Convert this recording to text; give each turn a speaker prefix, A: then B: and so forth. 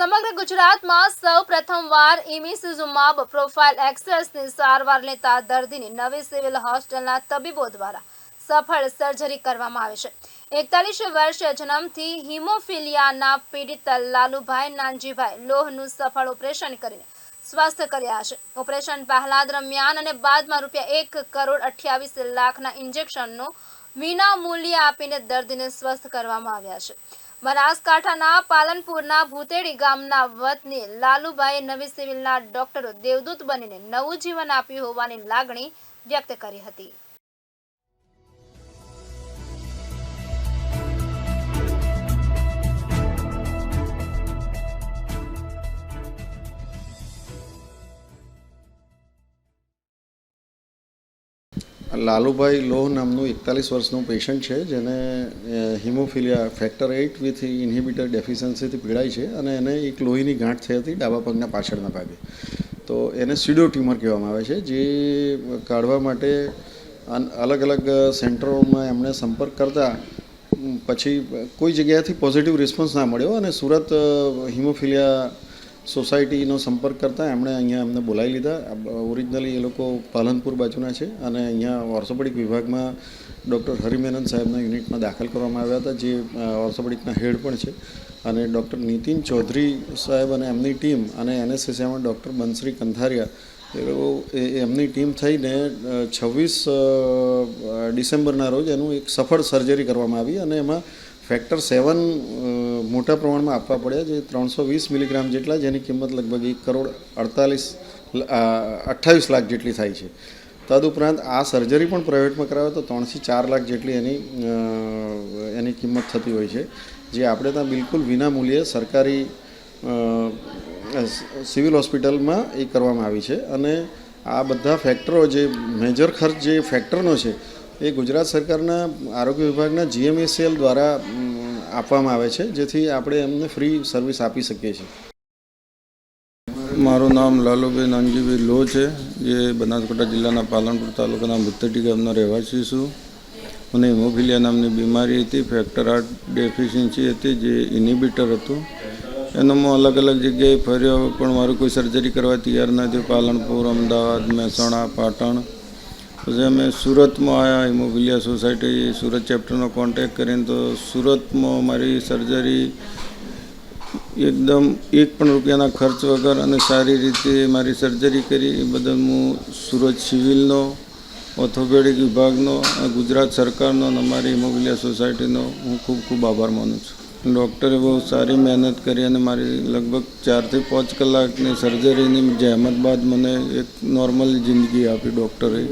A: સમગ્ર ગુજરાતમાં સૌ પ્રથમવાર ઇમિસુઝુમાબ પ્રોફાઇલ એક્સેસની સારવાર લેતા દર્દીની નવી સિવિલ હોસ્ટેલના તબીબો દ્વારા સફળ સર્જરી કરવામાં આવી છે. એકતાલીસ વર્ષે જન્મથી હિમોફિલિયાના પીડિત લાલુભાઈ નાનજીભાઈ લોહનું સફળ ઓપરેશન કરીને સ્વસ્થ કર્યા છે. ઓપરેશન પહેલા દરમિયાન અને બાદમાં રૂપિયા એક કરોડ અઠ્યાવીસ લાખના ઇન્જેક્શનનું વિના મૂલ્ય આપીને દર્દીને સ્વસ્થ કરવામાં આવ્યા છે. બનાસકાંઠાના પાલનપુરના ભૂતેડી ગામના વતની લાલુભાઈ નવી સિવિલના ડોક્ટરો દેવદૂત બનીને નવું જીવન આપ્યું હોવાની લાગણી વ્યક્ત કરી હતી.
B: લાલુભાઈ લોહ નામનું એકતાલીસ વર્ષનું પેશન્ટ છે, જેને haemophilia factor eight with inhibitor ડેફિશન્સીથી પીડાય છે અને એને એક લોહીની ગાંઠ થઈ હતી ડાબા પગના પાછળના ભાગે. તો એને સ્યુડો ટ્યુમર કહેવામાં આવે છે, જે કાઢવા માટે અલગ અલગ સેન્ટરોમાં એમણે સંપર્ક કરતા પછી કોઈ જગ્યાએથી પોઝિટિવ રિસ્પોન્સ ના મળ્યો અને સુરત હિમોફિલિયા સોસાયટીનો સંપર્ક કરતાં એમણે અહીંયા એમને બોલાવી લીધા. ઓરિજિનલી એ લોકો પાલનપુર બાજુના છે અને અહીંયા ઓર્થોપેડિક વિભાગમાં ડૉક્ટર હરિમેનન સાહેબના યુનિટમાં દાખલ કરવામાં આવ્યા હતા, જે ઓર્થોપેડિકના હેડ પણ છે. અને ડૉક્ટર નીતિન ચૌધરી સાહેબ અને એમની ટીમ અને એનએસએસમાં ડૉક્ટર બંસરી કંથારિયા, એ લોકો એમની ટીમ થઈને છવ્વીસ ડિસેમ્બરના રોજ એનું એક સફળ સર્જરી કરવામાં આવી અને એમાં ફેક્ટર સેવન મોટા પ્રમાણમાં આપવા પડ્યા જે ત્રણસો વીસ મિલીગ્રામ જેટલા, જેની કિંમત લગભગ એક કરોડ અડતાલીસ અઠ્ઠાવીસ લાખ જેટલી થાય છે. તદુપરાંત આ સર્જરી પણ પ્રાઇવેટમાં કરાવે તો ત્રણથી ચાર લાખ જેટલી એની એની કિંમત થતી હોય છે. જે આપણે ત્યાં બિલકુલ વિના મૂલ્યે સરકારી સિવિલ હોસ્પિટલમાં એ કરવામાં આવી છે. અને આ બધા ફેક્ટરો જે મેજર ખર્ચ જે ફેક્ટરનો છે, એ ગુજરાત સરકારના આરોગ્ય વિભાગના જીએમએસએલ દ્વારા આપવામાં આવે છે, જેથી આપણે એમને ફ્રી સર્વિસ આપી શકીએ છીએ.
C: મારું નામ લાલુભાઈ નાનજીભાઈ લો છે. જે બનાસકાંઠા જિલ્લાના પાલનપુર તાલુકાના મુત્તટી ગામનો રહેવાસી છું. મને હિમોફિલિયા નામની બીમારી હતી ફેક્ટર આર્ટ ડેફિશિયન્સી હતી, જે ઇનિબિટર હતું. એનો હું અલગ અલગ જગ્યાએ ફર્યો, પણ મારું કોઈ સર્જરી કરવા તૈયાર નથી પાલનપુર, અમદાવાદ, મહેસાણા, પાટણ પછી અમે સુરતમાં આવ્યા હિમોફિલિયા સોસાયટી, સુરત ચેપ્ટરનો કોન્ટેક કરીને તો સુરતમાં મારી સર્જરી એકદમ એક પણ રૂપિયાના ખર્ચ વગર અને સારી રીતે મારી સર્જરી કરી. એ બદલ હું સુરત સિવિલનો ઓર્થોપેડિક વિભાગનો ગુજરાત સરકારનો અને અમારી હિમોફિલિયા સોસાયટીનો હું ખૂબ ખૂબ આભાર માનું છું. ડૉક્ટરે બહુ સારી મહેનત કરી અને મારી લગભગ ચારથી પાંચ કલાકની સર્જરીની જહેમત બાદ મને એક નોર્મલ જિંદગી આપી ડૉક્ટરે.